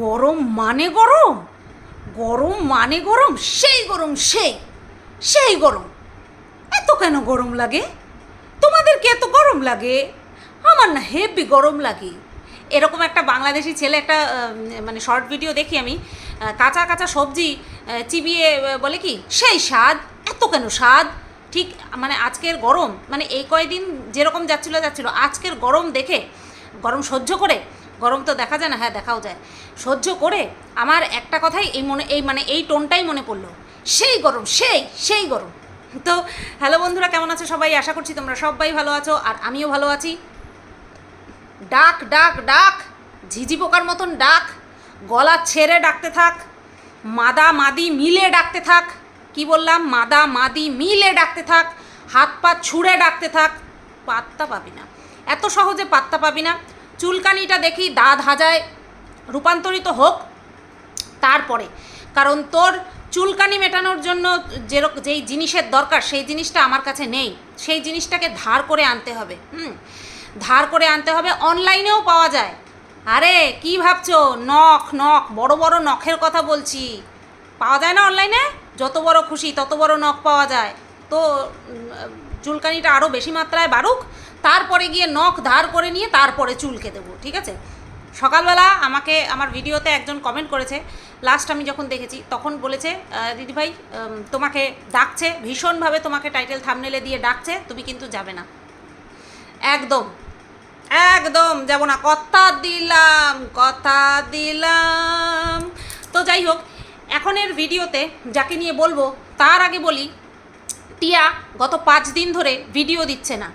গরম মানে গরম? গরম মানে গরম, সেই গরম, সেই সেই গরম। এত কেন গরম লাগে? তোমাদেরকে এত গরম লাগে? আমার না হেভি গরম লাগে। এরকম একটা বাংলাদেশি ছেলে একটা মানে শর্ট ভিডিও দেখি আমি কাঁচা কাঁচা সবজি চিবিয়ে বলে কি, সেই স্বাদ, এত কেন স্বাদ? ঠিক মানে আজকের গরম মানে এই কয়দিন যেরকম যাচ্ছিল যাচ্ছিল। আজকের গরম দেখে, গরম সহ্য করে গরম তো দেখা যায় না হ্যাঁ দেখাও যায়। সহ্য করে আমার একটা কথাই এই মনে, এই মানে এই টোনটাই মনে পড়ল। সেই গরম, সেই সেই গরম। তো হ্যালো বন্ধুরা, কেমন আছো সবাই? আশা করছি তোমরা সবাই ভালো আছো, আর আমিও ভালো আছি। ডাক ডাক ডাক, ঝিঝি পোকার মতন ডাক। গলা ছেড়ে ডাকতে থাক, মাদা মাদি মিলে ডাকতে থাক। কি বললাম? মাদা মাদি মিলে ডাকতে থাক, হাত পা ছুঁড়ে ডাকতে থাক। পাত্তা পাবি না। এত সহজে পাত্তা পাবি না। চুলকানিটা দেখি দাঁত হাজায় রূপান্তরিত হোক। তারপরে, কারণ তোর চুলকানি মেটানোর জন্য যেরকম যেই জিনিসের দরকার, সেই জিনিসটা আমার কাছে নেই। সেই জিনিসটাকে ধার করে আনতে হবে, হুম? ধার করে আনতে হবে, অনলাইনেও পাওয়া যায়। আরে, কি ভাবছ? নখ নখ, বড় বড় নখের কথা বলছি। পাওয়া যায় না অনলাইনে? যত বড় খুশি, তত বড় নখ পাওয়া যায়। তো চুলকানিটা আরও বেশি মাত্রায় বাড়ুক তারপরে গিয়ে নখ ধার করে নিয়ে তারপরে চুলকে দেবো, ঠিক আছে? সকালবেলা আমাকে, আমার ভিডিওতে একজন কমেন্ট করেছে লাস্ট আমি যখন দেখেছি, তখন বলেছে দিদিভাই তোমাকে ডাকছে, ভীষণভাবে তোমাকে টাইটেল থামনেলে দিয়ে ডাকছে, তুমি কিন্তু যাবে না। একদম একদম যাব না, কথা দিলাম কথা দিলাম। তো যাই হোক, এখনের ভিডিওতে যাকে নিয়ে বলব, তার আগে বলি, টিয়া গত পাঁচ দিন ধরে ভিডিও দিচ্ছে না।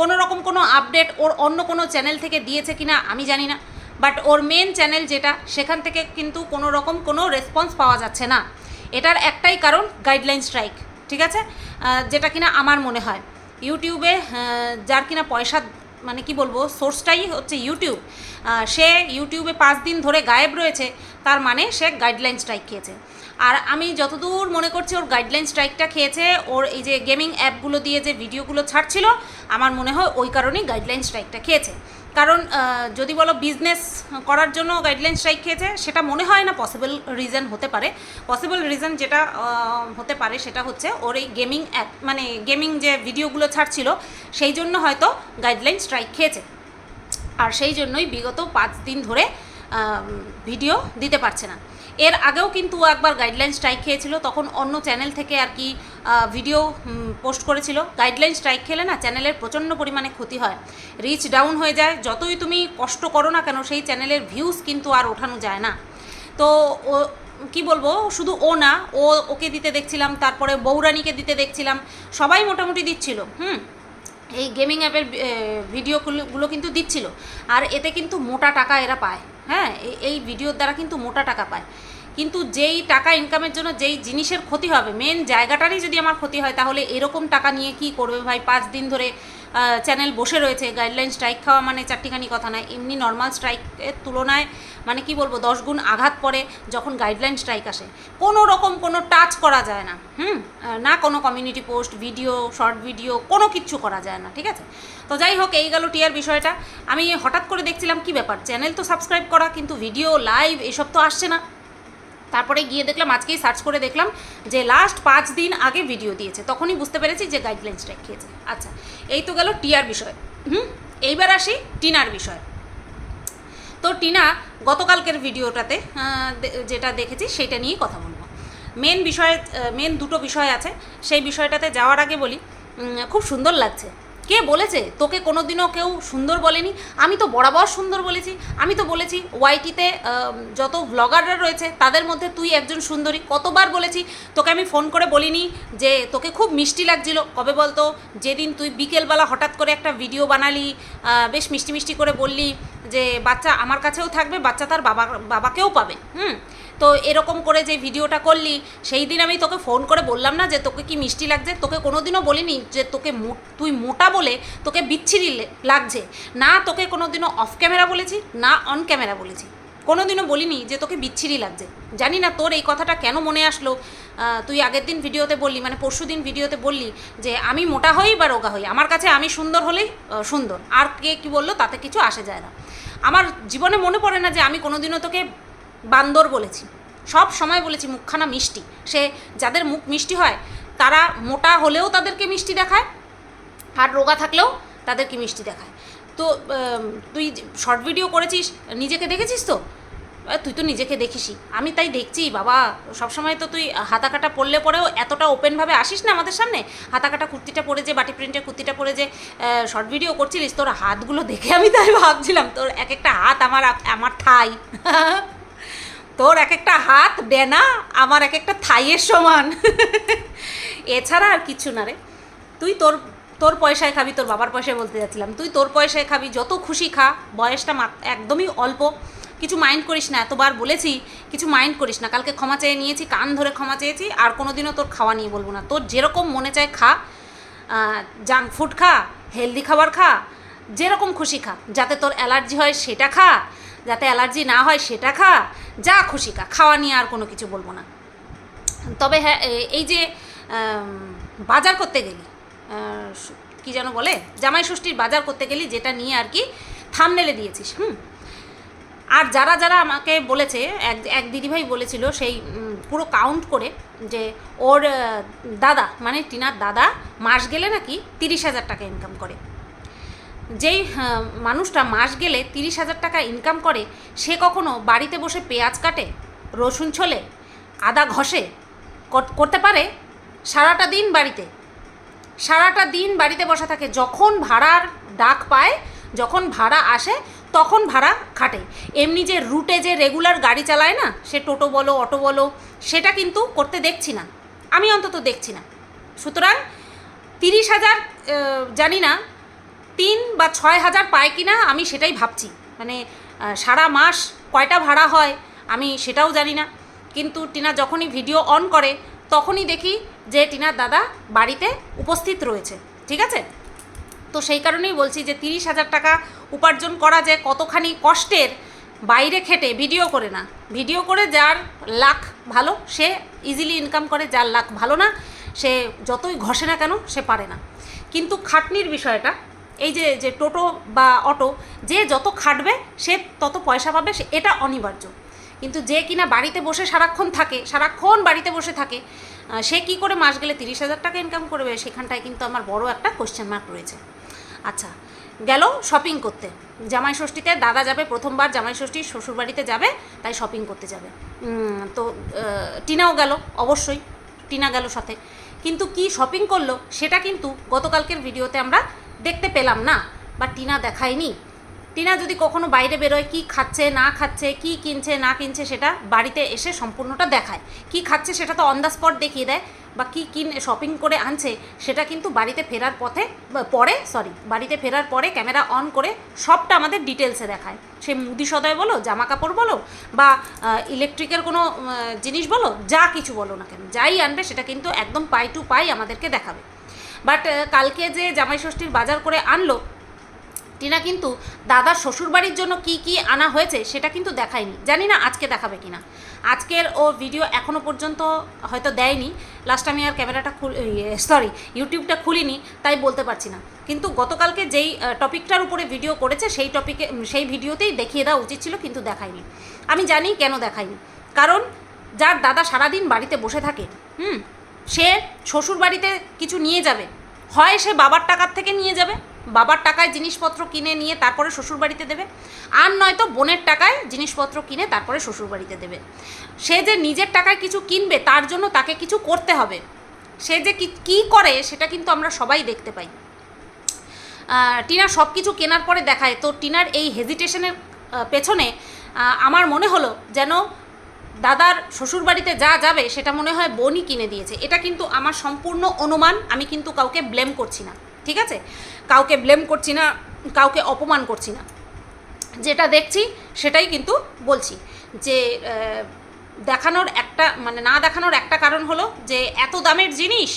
কোনো রকম কোনো আপডেট ওর অন্য কোনো চ্যানেল থেকে দিয়েছে কিনা আমি জানি না। বাট ওর মেন চ্যানেল যেটা, সেখান থেকে কিন্তু কোনো রকম কোনো রেসপন্স পাওয়া যাচ্ছে না। এটার একটাই কারণ গাইডলাইন স্ট্রাইক ঠিক আছে? যেটা কিনা আমার মনে হয়। ইউটিউবে যার কিনা পয়সা মানে কি বলব সোর্সটাই হচ্ছে ইউটিউব। সে ইউটিউবে পাঁচ দিন ধরে গায়েব রয়েছে, তার মানে সে গাইডলাইন স্ট্রাইক খেয়েছে। আর আমি যতদূর মনে করছি ওর গাইডলাইন স্ট্রাইকটা খেয়েছে, ওর এই যে গেমিং অ্যাপগুলো দিয়ে যে ভিডিওগুলো ছাড়ছিল, আমার মনে হয় ওই কারণেই গাইডলাইন স্ট্রাইকটা খেয়েছে। কারণ যদি বলো বিজনেস করার জন্য গাইডলাইন স্ট্রাইক খেয়েছে, সেটা মনে হয় না পসিবল রিজন হতে পারে। পসিবল রিজন যেটা হতে পারে সেটা হচ্ছে ওর এই গেমিং অ্যাপ মানে গেমিং যে ভিডিওগুলো ছাড়ছিল, সেই জন্য হয়তো গাইডলাইন স্ট্রাইক খেয়েছে। আর সেই জন্যই বিগত পাঁচ দিন ধরে ভিডিও দিতে পারছে না। এর আগেও কিন্তু একবার গাইডলাইন স্ট্রাইক খেয়েছিল, তখন অন্য চ্যানেল থেকে আর কি ভিডিও পোস্ট করেছিল। গাইডলাইন স্ট্রাইক খেলে না চ্যানেলের প্রচণ্ড পরিমাণে ক্ষতি হয়। রিচ ডাউন হয়ে যায়। যতই তুমি কষ্ট করো না কেন, সেই চ্যানেলের ভিউজ কিন্তু আর ওঠানো যায় না। তো ও, কি বলব, শুধু ও না, ও, ওকে দিতে দেখছিলাম, তারপরে বৌরানীকে দিতে দেখছিলাম, সবাই মোটামুটি দিচ্ছিল, হুম? এই গেমিং অ্যাপের ভিডিওগুলো কিন্তু দিচ্ছিল। আর এতে কিন্তু মোটা টাকা এরা পায় হ্যাঁ? এই- এই ভিডিওর দ্বারা কিন্তু মোটা টাকা পায়। কিন্তু যেই টাকা ইনকামের জন্য যেই জিনিসের ক্ষতি হবে মেন জায়গাটারই যদি আমার ক্ষতি হয়, তাহলে এরকম টাকা নিয়ে কি করবে ভাই? পাঁচ দিন ধরে চ্যানেল বসে রয়েছে গাইডলাইন স্ট্রাইক খাওয়া মানে চারটিখানি কথা নয়। এমনি নর্মাল স্ট্রাইকের তুলনায় মানে কি বলব, দশ গুণ আঘাত পড়ে যখন গাইডলাইন স্ট্রাইক আসে। কোনো রকম কোনো টাচ করা যায় না, হুম? না কোনো community post video short video কোনো কিচ্ছু করা যায় না, ঠিক আছে? তো যাই হোক, এই গেল টিয়ার বিষয়টা। আমি হঠাৎ করে দেখছিলাম, কি ব্যাপার? চ্যানেল তো সাবস্ক্রাইব করা, কিন্তু ভিডিও লাইভ এসব তো আসছে না। তারপরে গিয়ে দেখলাম, আজকেই সার্চ করে দেখলাম যে লাস্ট পাঁচ দিন আগে ভিডিও দিয়েছে। তখনই বুঝতে পেরেছি যে গাইডলাইন স্ট্রাইক খেয়েছে। আচ্ছা এই তো গেল টিয়ার বিষয়। হুম, এইবার আসি টিনার বিষয়। তো টিনা, গতকালকের ভিডিওটাতে যেটা দেখেছি সেটা নিয়েই কথা বলব। মেন বিষয়ে মেন দুটো বিষয় আছে। সেই বিষয়টাতে যাওয়ার আগে বলি খুব সুন্দর লাগছে। কে বলেছে? তোকে কোনোদিনও কেউ সুন্দর বলেনি? আমি তো বরাবর সুন্দর বলেছি। আমি তো বলেছি ওয়াইটিতে যত ব্লগাররা রয়েছে, তাদের মধ্যে তুই একজন সুন্দরী। কতবার বলেছি, তোকে আমি ফোন করে বলিনি যে তোকে খুব মিষ্টি লাগছিল। কবে বলতো? যেদিন তুই বিকেলবেলা হঠাৎ করে একটা ভিডিও বানালি বেশ মিষ্টি মিষ্টি করে বললি যে, বাচ্চা আমার কাছেও থাকবে, বাচ্চা তার বাবা, বাবাকেও পাবে। হুম? তো এরকম করে যে ভিডিওটা করলি, সেই দিন আমি তোকে ফোন করে বললাম না যে তোকে কি মিষ্টি লাগছে? তোকে কোনোদিনও বলিনি যে তোকে তুই মোটা বলে তোকে বিচ্ছিরি লাগছে। না তোকে কোনোদিনও অফ ক্যামেরা বলেছি, না অন ক্যামেরা বলেছি। কোনোদিনও বলিনি যে তোকে বিচ্ছিরি লাগছে। জানি না তোর এই কথাটা কেন মনে আসলো। তুই আগের দিন ভিডিওতে বললি মানে পরশু দিন ভিডিওতে বললি যে আমি মোটা হই বা রোগা হই। আমার কাছে আমি সুন্দর হলেই সুন্দর। আর কে কী বলল? তাতে কিছু আসে যায় না। আমার জীবনে মনে পড়ে না যে আমি কোনোদিনও তোকে বান্দর বলেছি। সব সময় বলেছি মুখখানা মিষ্টি। সে যাদের মুখ মিষ্টি হয়, তারা মোটা হলেও তাদেরকে মিষ্টি দেখায়, আর রোগা থাকলেও তাদেরকে মিষ্টি দেখায়। তো তুই শর্ট ভিডিও করেছিস, নিজেকে দেখেছিস তো? তুই তো নিজেকে দেখিসই। আমি তাই দেখছি, বাবা। সবসময় তো তুই হাতা কাটা পরলে পরেও এতটা ওপেনভাবে আসিস না আমাদের সামনে? হাতা কাটা কুর্তিটা পরে যে, বাটি প্রিন্টের কুর্তিটা পরে যে শর্ট ভিডিও করছিলিস, তোর হাতগুলো দেখে আমি তাই ভাবছিলাম, তোর এক একটা হাত আমার আমার থাই তোর এক একটা হাত ডেনা আমার এক একটা থাইয়ের সমান। এছাড়া আর কিছু না রে। তুই তোর তোর পয়সায় খাবি, তোর বাবার পয়সায় বলতে যাচ্ছিলাম। তুই তোর পয়সায় খাবি, যত খুশি খা, বয়সটা একদমই অল্প। কিছু মাইন্ড করিস না, এতবার বলেছি, কিছু মাইন্ড করিস না। কালকে ক্ষমা চেয়ে নিয়েছি, কান ধরে ক্ষমা চেয়েছি, আর কোনোদিনও তোর খাওয়া নিয়ে বলব না। তোর যেরকম মনে চায় খা জাঙ্ক ফুড খা হেলদি খাবার খা যেরকম খুশি খা। যাতে তোর অ্যালার্জি হয় সেটা খা, যাতে অ্যালার্জি না হয় সেটা খা, যা খুশি খা। খাওয়া নিয়ে আর কোনো কিছু বলব না। তবে হ্যাঁ এই যে বাজার করতে গেলি কি যেন বলে, জামাই ষষ্ঠীর বাজার করতে গেলি, যেটা নিয়ে আর কি থামনেলে দিয়েছিস, হুম? আর যারা যারা আমাকে বলেছে, এক এক দিদিভাই বলেছিল সেই পুরো কাউন্ট করে যে ওর দাদা মানে টিনার দাদা মাস গেলে নাকি তিরিশ হাজার টাকা ইনকাম করে। যেই মানুষটা মাস গেলে তিরিশ হাজার টাকা ইনকাম করে, সে কখনো বাড়িতে বসে পেঁয়াজ কাটে, রসুন ছোলে, আদা ঘষে করতে পারে সারাটা দিন বাড়িতে। সারাটা দিন বাড়িতে বসা থাকে, যখন ভাড়ার ডাক পায়, যখন ভাড়া আসে, তখন ভাড়া খাটে। এমনি যে রুটে যে রেগুলার গাড়ি চালায় না, সে টোটো বলো, অটো বলো, সেটা কিন্তু করতে দেখছি না। আমি অন্তত দেখছি না। সুতরাং তিরিশ হাজার জানি না তিন বা ছয় হাজার পায় কিনা আমি সেটাই ভাবছি। মানে সারা মাস কয়টা ভাড়া হয় আমি সেটাও জানি না। কিন্তু টিনা যখনই ভিডিও অন করে, তখনই দেখি যে টিনার দাদা বাড়িতে উপস্থিত রয়েছে। ঠিক আছে? তো সেই কারণেই বলছি যে তিরিশ হাজার টাকা উপার্জন করা যে কতখানি কষ্টের, বাইরে খেটে ভিডিও করে না। ভিডিও করে যার লাখ ভালো, সে ইজিলি ইনকাম করে, যার লাখ ভালো না, সে যতই ঘষে না কেন, সে পারে না। কিন্তু খাটনির বিষয়টা এই যে যে টোটো বা অটো, যে যত খাটবে, সে তত পয়সা পাবে এটা অনিবার্য। কিন্তু যে কিনা বাড়িতে বসে সারাক্ষণ থাকে, সারাক্ষণ বাড়িতে বসে থাকে সে কি করে মাস গেলে তিরিশ হাজার টাকা ইনকাম করবে? সেখানটায় কিন্তু আমার বড় একটা কোশ্চেন মার্ক রয়েছে। আচ্ছা গেল শপিং করতে। জামাই ষষ্ঠীতে দাদা যাবে প্রথমবার, জামাই ষষ্ঠীর শ্বশুরবাড়িতে যাবে, তাই শপিং করতে যাবে। তো টিনাও গেল, অবশ্যই, টিনা গেল সাথে। কিন্তু কি শপিং করল, সেটা কিন্তু গতকালকের ভিডিওতে আমরা দেখতে পেলাম না, বা টিনা দেখায়নি। টিনা যদি কখনো বাইরে বেরোয়, কি খাচ্ছে, না খাচ্ছে, কি কিনছে, না কিনছে, সেটা বাড়িতে এসে সম্পূর্ণটা দেখায়। কি খাচ্ছে, সেটা তো অন দ্য স্পট দেখিয়ে দেয়, বা কি কিন শপিং করে আনছে, সেটা কিন্তু বাড়িতে ফেরার পথে পরে সরি বাড়িতে ফেরার পরে ক্যামেরা অন করে সবটা আমাদের ডিটেলসে দেখায়। সে মুদি সদয় বলো, জামা কাপড় বলো, বা ইলেকট্রিকের কোনো জিনিস বলো, যা কিছু বলো না কেন, যাই আনবে, সেটা কিন্তু একদম পাই টু পাই আমাদেরকে দেখাবে। বাট কালকে যে জামাই ষষ্ঠীর বাজার করে আনলো, টিনা কিন্তু দাদার শ্বশুরবাড়ির জন্য কি কি আনা হয়েছে সেটা কিন্তু দেখায়নি। জানি না আজকে দেখাবে কিনা। আজকের ও ভিডিও এখনও পর্যন্ত হয়তো দেয়নি। লাস্ট আমি আর ক্যামেরাটা খুল সরি ইউটিউবটা খুলিনি, তাই বলতে পারছি না। কিন্তু গতকালকে যেই টপিকটার উপরে ভিডিও করেছে, সেই টপিকে সেই ভিডিওতেই দেখিয়ে দেওয়া উচিত ছিল, কিন্তু দেখায়নি। আমি জানি কেন দেখায়নি। কারণ, যার দাদা সারাদিন বাড়িতে বসে থাকে, হুম সে শ্বশুর বাড়িতে কিছু নিয়ে যাবে। হয় সে বাবার টাকার থেকে নিয়ে যাবে, বাবার টাকায় জিনিসপত্র কিনে নিয়ে তারপরে শ্বশুর বাড়িতে দেবে, আর নয়তো বোনের টাকায় জিনিসপত্র কিনে তারপরে শ্বশুর বাড়িতে দেবে। সে যে নিজের টাকায় কিছু কিনবে, তার জন্য তাকে কিছু করতে হবে। সে যে কি করে, সেটা কিন্তু আমরা সবাই দেখতে পাই। টিনা সব কিছু কেনার পরে দেখায়। তো টিনার এই হেজিটেশনের পেছনে আমার মনে হলো যেন দাদার শ্বশুরবাড়িতে যা যাবে, সেটা মনে হয় বোনই কিনে দিয়েছে। এটা কিন্তু আমার সম্পূর্ণ অনুমান, আমি কিন্তু কাউকে ব্লেম করছি না, ঠিক আছে? কাউকে ব্লেম করছি না, কাউকে অপমান করছি না। যেটা দেখছি, সেটাই কিন্তু বলছি যে দেখানোর একটা মানে না দেখানোর একটা কারণ হলো যে, এত দামের জিনিস,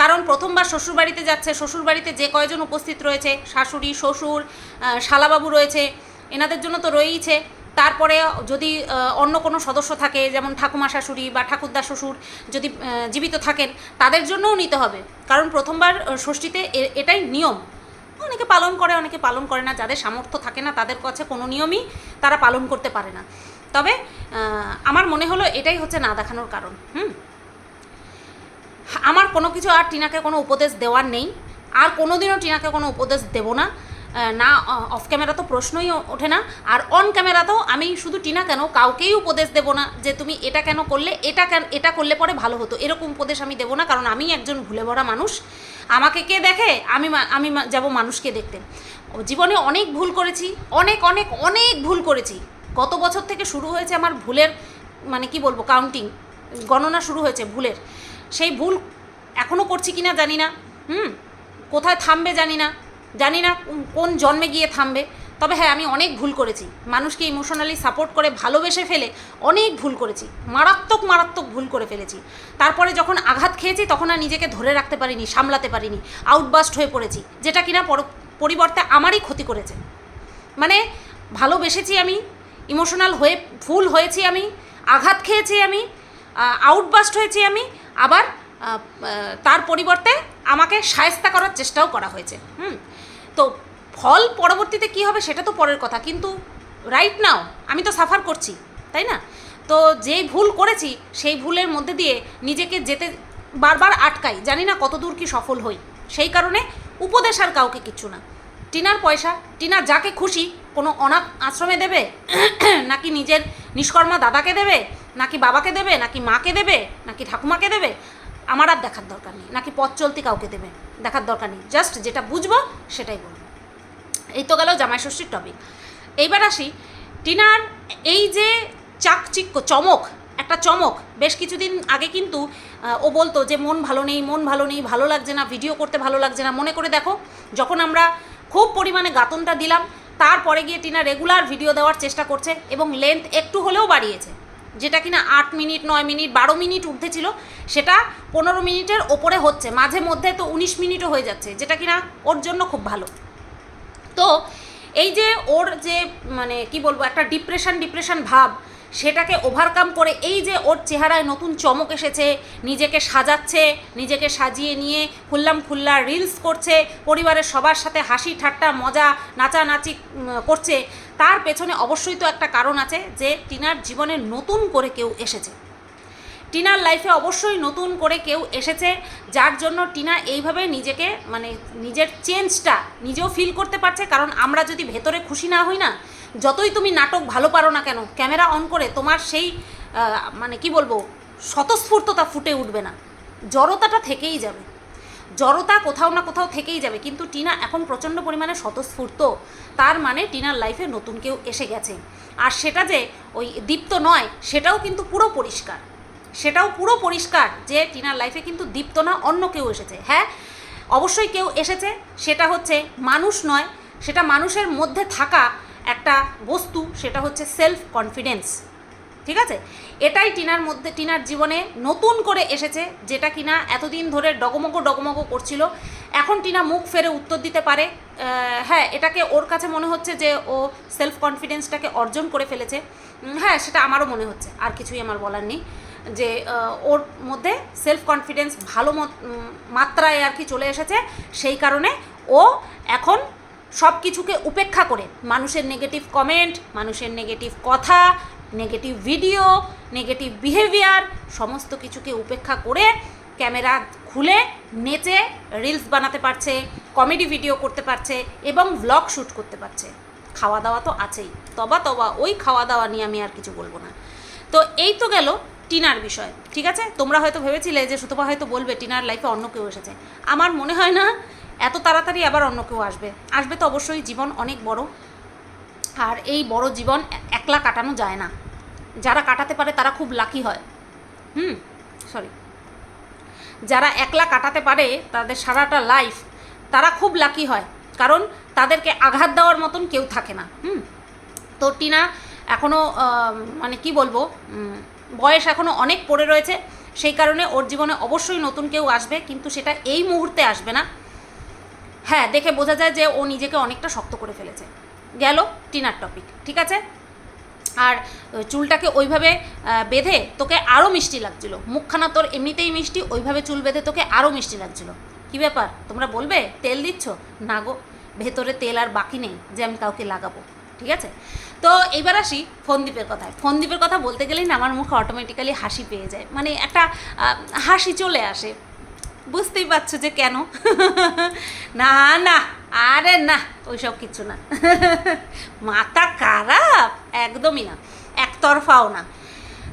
কারণ প্রথমবার শ্বশুরবাড়িতে যাচ্ছে, শ্বশুরবাড়িতে যে কয়জন উপস্থিত রয়েছে, শাশুড়ি, শ্বশুর শালাবাবু রয়েছে, এনাদের জন্য তো রয়েইছে। তারপরে যদি অন্য কোনো সদস্য থাকে, যেমন ঠাকুমা শাশুড়ি বা ঠাকুরদা শ্বশুর যদি জীবিত থাকেন, তাদের জন্যও নিতে হবে। কারণ প্রথমবার ষষ্ঠীতে এটাই নিয়ম। অনেকে পালন করে, অনেকে পালন করে না। যাদের সামর্থ্য থাকে না, তাদের কাছে কোনো নিয়মই তারা পালন করতে পারে না। তবে আমার মনে হলো এটাই হচ্ছে না দেখানোর কারণ। হুম? আমার কোনো কিছু আর টিনাকে কোনো উপদেশ দেওয়ার নেই। আর কোনোদিনও টিনাকে কোনো উপদেশ দেবো না। না অফ ক্যামেরা তো প্রশ্নই ওঠে না। আর অন ক্যামেরাতেও আমি শুধু টিনা কেন কাউকেই উপদেশ দেবো না যে তুমি এটা কেন করলে, এটা কেন, এটা করলে পরে ভালো হতো। এরকম উপদেশ আমি দেবো না, কারণ আমি একজন ভুলে ভরা মানুষ। আমাকে কে দেখে? আমি আমি যাব মানুষকে দেখতে। জীবনে অনেক ভুল করেছি, অনেক অনেক অনেক ভুল করেছি। গত বছর থেকে শুরু হয়েছে আমার ভুলের মানে কি বলব কাউন্টিং গণনা শুরু হয়েছে ভুলের। সেই ভুল এখনও করছি কিনা জানি না। হুম? কোথায় থামবে জানি না। জানি না কোন- জন্মে গিয়ে থামবে, তবে হ্যাঁ আমি অনেক ভুল করেছি। মানুষকে ইমোশনালি সাপোর্ট করে ভালোবেসে ফেলে অনেক ভুল করেছি। মারাত্মক মারাত্মক ভুল করে ফেলেছি। তারপরে যখন আঘাত খেয়েছি, তখন আর নিজেকে ধরে রাখতে পারিনি, সামলাতে পারিনি আউটবাস্ট হয়ে পড়েছি, যেটা কিনা পর- পরিবর্তে আমারই ক্ষতি করেছে। মানে ভালোবেসেছি আমি ইমোশনাল হয়ে ফুল হয়েছি আমি, আঘাত খেয়েছি আমি আউটবাস্ট হয়েছি আমি, আবার তার পরিবর্তে আমাকে সায়স্তা করার চেষ্টাও করা হয়েছে। হুম? তো ফল পরবর্তীতে কি হবে সেটা তো পরের কথা, কিন্তু রাইট নাও আমি তো সাফার করছি, তাই না? তো যেই ভুল করেছি, সেই ভুলের মধ্যে দিয়ে নিজেকে যেতে বারবার আটকাই, জানি না কত দূর কি সফল হই। সেই কারণে উপদেশ আর কাউকে কিচ্ছু না। টিনার পয়সা, টিনা যাকে খুশি কোনো অনাথ আশ্রমে দেবে, নাকি নিজের নিষ্কর্মা দাদাকে দেবে, নাকি বাবাকে দেবে, নাকি মাকে দেবে, নাকি ঠাকুমাকে দেবে আমার আর দেখার দরকার নেই, নাকি পথ চলতি কাউকে দেবে, দেখার দরকার নেই। জাস্ট যেটা বুঝব, সেটাই বলব। এই তো গেল জামাই ষষ্ঠীর টপিক এইবার আসি, টিনার এই যে চাকচিক্য, চমক, একটা চমক, বেশ কিছুদিন আগে কিন্তু ও বলতো যে মন ভালো নেই, মন ভালো নেই, ভালো লাগছে না ভিডিও করতে ভালো লাগছে না। মনে করে দেখো, যখন আমরা খুব পরিমাণে গাতনটা দিলাম, তারপরে গিয়ে টিনা রেগুলার ভিডিও দেওয়ার চেষ্টা করছে এবং লেন্থ একটু হলেও বাড়িয়েছে। যেটা কিনা আট মিনিট, নয় মিনিট, বারো মিনিট উঠতে ছিল, সেটা পনেরো মিনিটের ওপরে হচ্ছে, মাঝে মধ্যে তো উনিশ মিনিটও হয়ে যাচ্ছে, যেটা কিনা ওর জন্য খুব ভালো। তো এই যে ওর যে মানে কি বলব, একটা ডিপ্রেশন ডিপ্রেশন ভাব, সেটাকে ওভারকাম করে এই যে ওর চেহারায় নতুন চমক এসেছে, নিজেকে সাজাচ্ছে, নিজেকে সাজিয়ে নিয়ে খুললাম খুল্লা রিলস করছে, পরিবারের সবার সাথে হাসি, ঠাট্টা, মজা, নাচানাচি করছে তার পেছনে অবশ্যই তো একটা কারণ আছে যে টিনার জীবনে নতুন করে কেউ এসেছে। টিনার লাইফে অবশ্যই নতুন করে কেউ এসেছে, যার জন্য টিনা এইভাবে নিজেকে মানে নিজের চেঞ্জটা নিজেও ফিল করতে পারছে। কারণ আমরা যদি ভেতরে খুশি না হই না, যতই তুমি নাটক ভালো পারো না কেন, ক্যামেরা অন করে তোমার সেই মানে কি বলব, স্বতঃস্ফূর্ততা ফুটে উঠবে না। জড়তাটা থেকেই যাবে। জড়তা কোথাও না কোথাও থেকেই যাবে। কিন্তু টিনা এখন প্রচণ্ড পরিমাণে স্বতঃস্ফূর্ত। তার মানে টিনার লাইফে নতুন কেউ এসে গেছে। আর সেটা যে ওই দীপ্ত নয়, সেটাও কিন্তু পুরো পরিষ্কার। সেটাও পুরো পরিষ্কার যে টিনার লাইফে কিন্তু দীপ্ত না, অন্য কেউ এসেছে। হ্যাঁ অবশ্যই কেউ এসেছে। সেটা হচ্ছে মানুষ নয়, সেটা মানুষের মধ্যে থাকা একটা বস্তু, সেটা হচ্ছে সেলফ কনফিডেন্স ঠিক আছে? এটাই টিনার মধ্যে, টিনার জীবনে নতুন করে এসেছে, যেটা কিনা এতদিন ধরে ডগমগো ডগমগো করছিল। এখন টিনা মুখ ফেরে উত্তর দিতে পারে। হ্যাঁ এটাকে ওর কাছে মনে হচ্ছে যে ও সেলফ কনফিডেন্সটাকে অর্জন করে ফেলেছে। হ্যাঁ সেটা আমারও মনে হচ্ছে, আর কিছুই আমার বলার নেই। যে ওর মধ্যে সেলফ কনফিডেন্স ভালো মত- মাত্রায় আর কি চলে এসেছে, সেই কারণে ও এখন সব কিছুকে উপেক্ষা করে। মানুষের নেগেটিভ কমেন্ট মানুষের নেগেটিভ কথা নেগেটিভ ভিডিও, নেগেটিভ বিহেভিয়ার সমস্ত কিছুকে উপেক্ষা করে ক্যামেরা খুলে, নেচে রিলস বানাতে পারছে কমেডি ভিডিও করতে পারছে এবং ভ্লগ শ্যুট করতে পারছে। খাওয়া দাওয়া তো আছেই। তবা তবা, ওই খাওয়া দাওয়া নিয়ে আমি আর কিছু বলব না। তো এই তো গেল টিনার বিষয়, ঠিক আছে? তোমরা হয়তো ভেবেছিলে যে সুতপা হয়তো বলবে, টিনার লাইফে অন্য কেউ এসেছে। আমার মনে হয় না, এত তাড়াতাড়ি আবার অন্য কেউ আসবে। আসবে তো অবশ্যই, জীবন অনেক বড়। আর এই বড় জীবন একলা কাটানো যায় না। যারা কাটাতে পারে তারা খুব লাকি হয়। হুম সরি যারা একলা কাটাতে পারে তাদের সারাটা লাইফ তারা খুব লাকি হয়। কারণ তাদেরকে আঘাত দেওয়ার মতন কেউ থাকে না। হুম, তো টিনা এখনও মানে কি বলব বয়স এখনও অনেক পড়ে রয়েছে। সেই কারণে ওর জীবনে অবশ্যই নতুন কেউ আসবে, কিন্তু সেটা এই মুহূর্তে আসবে না। হ্যাঁ দেখে বোঝা যায় যে ও নিজেকে অনেকটা শক্ত করে ফেলেছে। গেল টিনার টপিক ঠিক আছে? আর চুলটাকে ওইভাবে বেঁধে তোকে আরও মিষ্টি লাগছিল। মুখখানা তোর এমনিতেই মিষ্টি, ওইভাবে চুল বেঁধে তোকে আরও মিষ্টি লাগছিল। কি ব্যাপার? তোমরা বলবে? তেল দিচ্ছ? না গো, ভেতরে তেল আর বাকি নেই যে আমি কাউকে লাগাবো, ঠিক আছে? তো এইবার আসি ফোনদ্বীপের কথায়। ফোনদ্বীপের কথা বলতে গেলেই না আমার মুখে অটোমেটিক্যালি হাসি পেয়ে যায়। মানে একটা হাসি চলে আসে। বুঝতেই পারছ যে কেন? না না, আরে না, ওইসব কিছু না। মাথা খারাপ, একদমই না, একতরফাও না।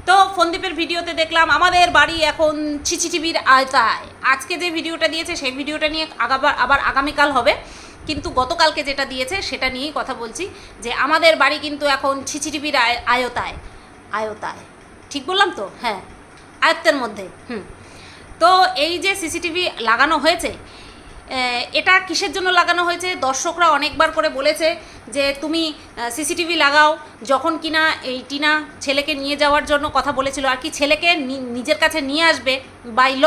তো ফোনদীপের ভিডিওতে দেখলাম আমাদের বাড়ি এখন ছিচিটিভির আয়তায় আজকে যে ভিডিওটা দিয়েছে, সেই ভিডিওটা নিয়ে আগাবার আবার আগামীকাল হবে। কিন্তু গতকালকে যেটা দিয়েছে, সেটা নিয়েই কথা বলছি যে আমাদের বাড়ি কিন্তু এখন ছিচিটিভির আয় আয়তায় আয়তায় ঠিক বললাম তো? হ্যাঁ আয়ত্তের মধ্যে, হুম। তো এই যে সিসিটিভি লাগানো হয়েছে এটা কিসের জন্য লাগানো হয়েছে? দর্শকরা অনেকবার করে বলেছে যে তুমি সিসিটিভি লাগাও, যখন কিনা এই টিনা ছেলেকে নিয়ে যাওয়ার জন্য কথা বলেছিল, আর কি ছেলেকে নিজের কাছে নিয়ে আসবে বাই ল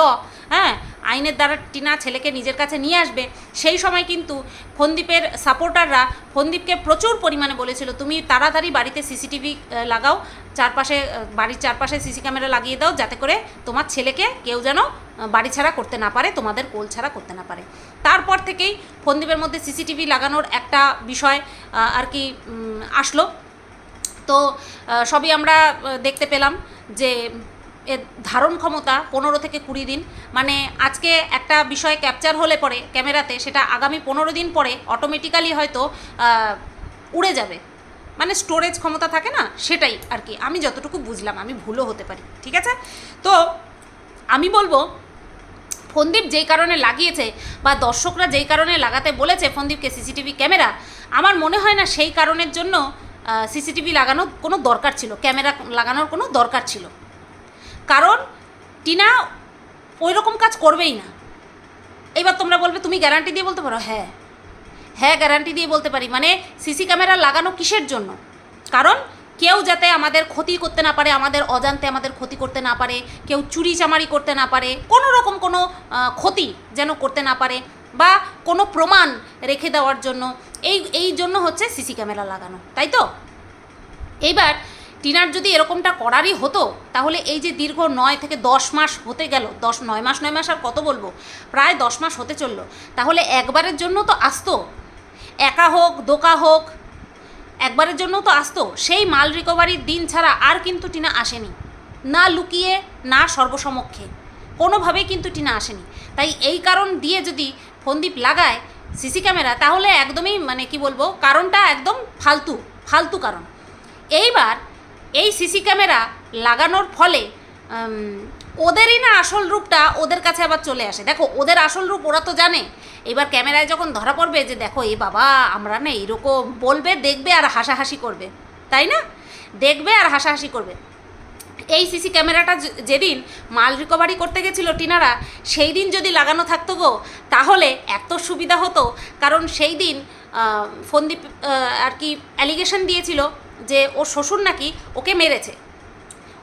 হ্যাঁ? আইনের দ্বারা টিনা ছেলেকে নিজের কাছে নিয়ে আসবে, সেই সময় কিন্তু ফন্দীপের সাপোর্টাররা ফন্দীপকে প্রচুর পরিমাণে বলেছিল, তুমি তাড়াতাড়ি বাড়িতে সিসিটিভি লাগাও, চারপাশে বাড়ির চারপাশে সিসি ক্যামেরা লাগিয়ে দাও, যাতে করে তোমার ছেলেকে কেউ যেন বাড়ি ছাড়া করতে না পারে, তোমাদের কোল ছাড়া করতে না পারে। তারপর থেকেই ফন্দীপের মধ্যে সিসিটিভি লাগানোর একটা বিষয় আর কি আসলো। তো সবই আমরা দেখতে পেলাম যে এর ধারণ ক্ষমতা পনেরো থেকে কুড়ি দিন। মানে আজকে একটা বিষয় ক্যাপচার হলে পরে ক্যামেরাতে সেটা আগামী পনেরো দিন পরে অটোমেটিক্যালি হয়তো উড়ে যাবে। মানে স্টোরেজ ক্ষমতা থাকে না, সেটাই আর কি। আমি যতটুকু বুঝলাম, আমি ভুলও হতে পারি, ঠিক আছে? তো আমি বলব, ফন্দীপ যেই কারণে লাগিয়েছে বা দর্শকরা যেই কারণে লাগাতে বলেছে ফন্দীপকে সিসিটিভি ক্যামেরা, আমার মনে হয় না সেই কারণের জন্য সিসিটিভি লাগানোর কোনো দরকার ছিল। ক্যামেরা লাগানোর কোনো দরকার ছিল। কারণ টিনা ওই রকম কাজ করবেই না। এবার তোমরা বলবে, তুমি গ্যারান্টি দিয়ে বলতে পারো? হ্যাঁ। হ্যাঁ গ্যারান্টি দিয়ে বলতে পারি। মানে সিসি ক্যামেরা লাগানো কিসের জন্য? কারণ কেউ যাতে আমাদের ক্ষতি করতে না পারে, আমাদের অজান্তে আমাদের ক্ষতি করতে না পারে, কেউ চুরি চামারি করতে না পারে, কোনো রকম কোনো ক্ষতি যেন করতে না পারে বা কোনো প্রমাণ রেখে দেওয়ার জন্য, এই এই জন্য হচ্ছে সিসি ক্যামেরা লাগানো। তাই তো? এইবার টিনার যদি এরকমটা করারই হতো, তাহলে এই যে দীর্ঘ নয় থেকে দশ মাস হতে গেল, দশ, নয় মাস নয় মাস আর কত বলব? প্রায় দশ মাস হতে চলল। তাহলে একবারের জন্য তো আসতো। একা হোক, দোকা হোক, একবারের জন্য তো আসতো। সেই মাল রিকভারির দিন ছাড়া আর কিন্তু টিনা আসেনি। না লুকিয়ে, না সর্বসমক্ষে। কোনোভাবেই কিন্তু টিনা আসেনি। তাই এই কারণ দিয়ে যদি ফন্দীপ লাগায় সিসি ক্যামেরা, তাহলে একদমই মানে কি বলব, কারণটা একদম ফালতু ফালতু কারণ। এইবার এই সিসি ক্যামেরা লাগানোর ফলে ওদেরই না আসল রূপটা ওদের কাছে আবার চলে আসে। দেখো, ওদের আসল রূপ ওরা তো জানে। এবার ক্যামেরায় যখন ধরা পড়বে যে, দেখো এই বাবা, আমরা না এরকম বলবে, দেখবে আর হাসাহাসি করবে। তাই না? দেখবে আর হাসাহাসি করবে। এই সিসি ক্যামেরাটা যেদিন মাল রিকভারি করতে গেছিল টিনারা সেই দিন যদি লাগানো থাকতো গো, তাহলে এত সুবিধা হতো। কারণ সেই দিন ফন্দীপ আর কি অ্যালিগেশন দিয়েছিল যে ওর শ্বশুর নাকি ওকে মেরেছে।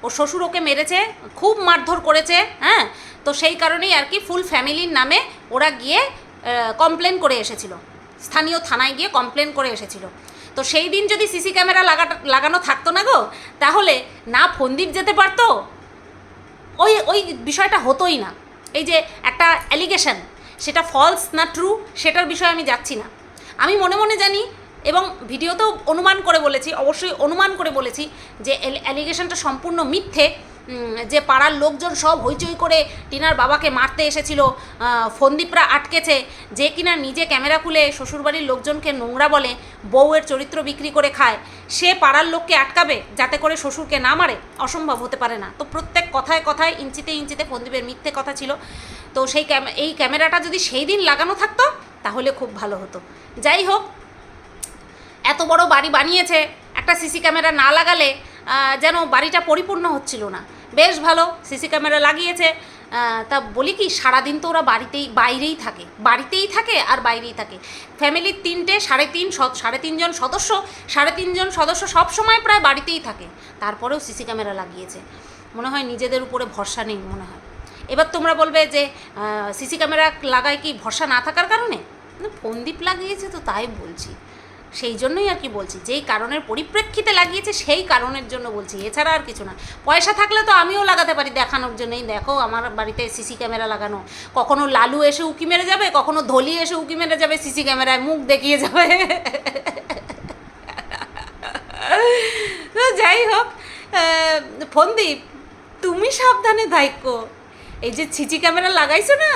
ওর শ্বশুর ওকে মেরেছে, খুব মারধর করেছে হ্যাঁ? তো সেই কারণেই আর কি ফুল ফ্যামিলির নামে ওরা গিয়ে কমপ্লেন করে এসেছিল। স্থানীয় থানায় গিয়ে কমপ্লেন করে এসেছিল। তো সেই দিন যদি সিসি ক্যামেরা লাগা, লাগানো থাকতো না গো, তাহলে না ফন্দীপ যেতে পারতো? ওই ওই বিষয়টা হতোই না। এই যে একটা অ্যালিগেশন সেটা ফলস না ট্রু সেটার বিষয়ে আমি যাচ্ছি না। আমি মনে মনে জানি এবং ভিডিওতেও অনুমান করে বলেছি, অবশ্যই অনুমান করে বলেছি যে অ্যালিগেশনটা সম্পূর্ণ মিথ্যে। যে পাড়ার লোকজন সব হইচই করে টিনার বাবাকে মারতে এসেছিল ফন্দীপরা আটকেছে, যে কিনা নিজে ক্যামেরা খুলে শ্বশুরবাড়ির লোকজনকে নোংরা বলে বউয়ের চরিত্র বিক্রি করে খায়, সে পাড়ার লোককে আটকাবে যাতে করে শ্বশুরকে না মারে, অসম্ভব হতে পারে না। তো প্রত্যেক কথায় কথায় ইঞ্চিতে ইঞ্চিতে ফন্দীপের মিথ্যে কথা ছিল। তো সেই এই ক্যামেরাটা যদি সেই দিন লাগানো থাকতো, তাহলে খুব ভালো হতো। যাই হোক এত বড় বাড়ি বানিয়েছে একটা সিসি ক্যামেরা না লাগালে যেন বাড়িটা পরিপূর্ণ হচ্ছিল না। বেশ ভালো সিসি ক্যামেরা লাগিয়েছে। তা বলি কি সারাদিন তো ওরা বাড়িতেই বাইরেই থাকে। বাড়িতেই থাকে আর বাইরেই থাকে। ফ্যামিলির তিনটে সাড়ে তিন সাড়ে তিনজন সদস্য সাড়ে তিনজন সদস্য সব সময় প্রায় বাড়িতেই থাকে। তারপরেও সিসি ক্যামেরা লাগিয়েছে। মনে হয় নিজেদের উপরে ভরসা নেই মনে হয়। এবার তোমরা বলবে যে সিসি ক্যামেরা লাগায় কি ভরসা না থাকার কারণে? না, ফোনদীপ লাগিয়েছে তো তাই বলছি। সেই জন্যই আর কি বলছি, যেই কারণের পরিপ্রেক্ষিতে লাগিয়েছে সেই কারণের জন্য বলছি, এছাড়া আর কিছু না। পয়সা থাকলে তো আমিও লাগাতে পারি দেখানোর জন্যই। দেখো, আমার বাড়িতে সিসি ক্যামেরা লাগানো। কখনো লালু এসে উকি মেরে যাবে, কখনো ধলি এসে উকি মেরে যাবে সিসি ক্যামেরায় মুখ দেখিয়ে যাবে। যাই হোক ফন্দীপ, তুমি সাবধানে থাইকো। এই যে ছিচি ক্যামেরা লাগাইছো না,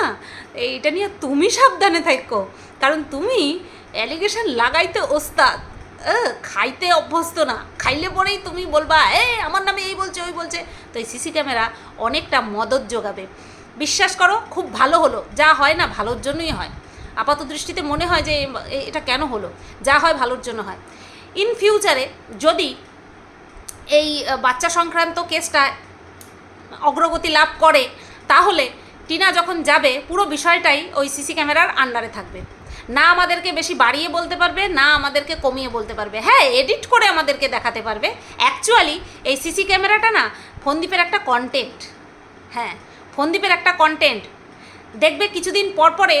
এইটা নিয়ে তুমি সাবধানে থাইকো। কারণ তুমি অ্যালিগেশন লাগাইতে ওস্তাদ। খাইতে অভ্যস্ত না। খাইলে পরেই তুমি বলবা, এ, আমার নামে এই বলছে, ওই বলছে। তো এই সিসি ক্যামেরা অনেকটা মদত যোগাবে। বিশ্বাস করো, খুব ভালো হলো। যা হয় না, ভালোর জন্যই হয়। আপাত দৃষ্টিতে মনে হয় যে এটা কেন হলো? যা হয়, ভালোর জন্য হয়। ইন ফিউচারে যদি এই বাচ্চা সংক্রান্ত কেসটা অগ্রগতি লাভ করে, তাহলে টিনা যখন যাবে, পুরো বিষয়টাই ওই সিসি ক্যামেরার আন্ডারে থাকবে। না আমাদেরকে বেশি বাড়িয়ে বলতে পারবে, না আমাদেরকে কমিয়ে বলতে পারবে। হ্যাঁ এডিট করে আমাদেরকে দেখাতে পারবে। অ্যাকচুয়ালি এই সিসি ক্যামেরাটা না ফোনদীপের একটা কন্টেন্ট হ্যাঁ ফোনদীপের একটা কন্টেন্ট দেখবে কিছুদিন পর পরে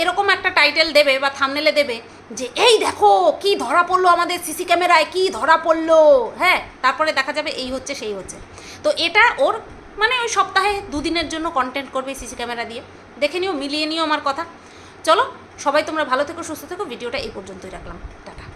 এরকম একটা টাইটেল দেবে বা থামনেলে দেবে যে, এই দেখো, কি ধরা পড়ল আমাদের সিসি ক্যামেরায় কি ধরা পড়ল? হ্যাঁ তারপরে দেখা যাবে এই হচ্ছে, সেই হচ্ছে। তো এটা ওর মানে ওই সপ্তাহে দুদিনের জন্য কন্টেন্ট করবে সিসি ক্যামেরা দিয়ে। দেখে নিও, মিলিয়ে নিও আমার কথা। চলো সবাই তোমরা ভালো থেকো সুস্থ থেকো। ভিডিওটা এই পর্যন্তই রাখলাম। টাটা।